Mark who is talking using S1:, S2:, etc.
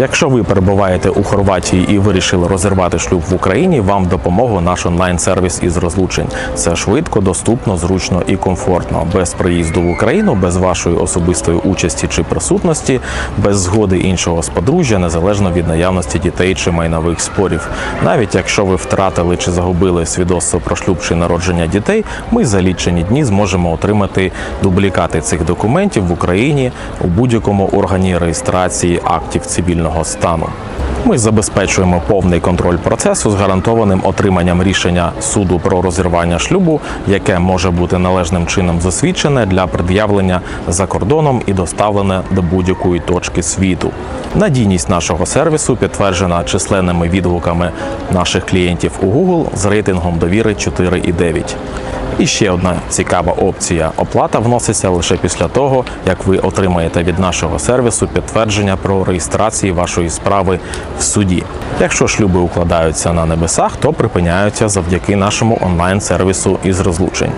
S1: Якщо ви перебуваєте у Хорватії і вирішили розірвати шлюб в Україні, вам допомогу наш онлайн-сервіс із розлучень. Це швидко, доступно, зручно і комфортно, без приїзду в Україну, без вашої особистої участі чи присутності, без згоди іншого з подружжя, незалежно від наявності дітей чи майнових спорів. Навіть якщо ви втратили чи загубили свідоцтво про шлюб чи народження дітей, ми за лічені дні зможемо отримати дублікати цих документів в Україні у будь-якому органі реєстрації актів цивільного стану. Ми забезпечуємо повний контроль процесу з гарантованим отриманням рішення суду про розірвання шлюбу, яке може бути належним чином засвідчене для пред'явлення за кордоном і доставлене до будь-якої точки світу. Надійність нашого сервісу підтверджена численними відгуками наших клієнтів у Google з рейтингом довіри 4,9. І ще одна цікава опція: оплата вноситься лише після того, як ви отримаєте від нашого сервісу підтвердження про реєстрацію вашої справи в суді. Якщо шлюби укладаються на небесах, то припиняються завдяки нашому онлайн-сервісу із розлучень.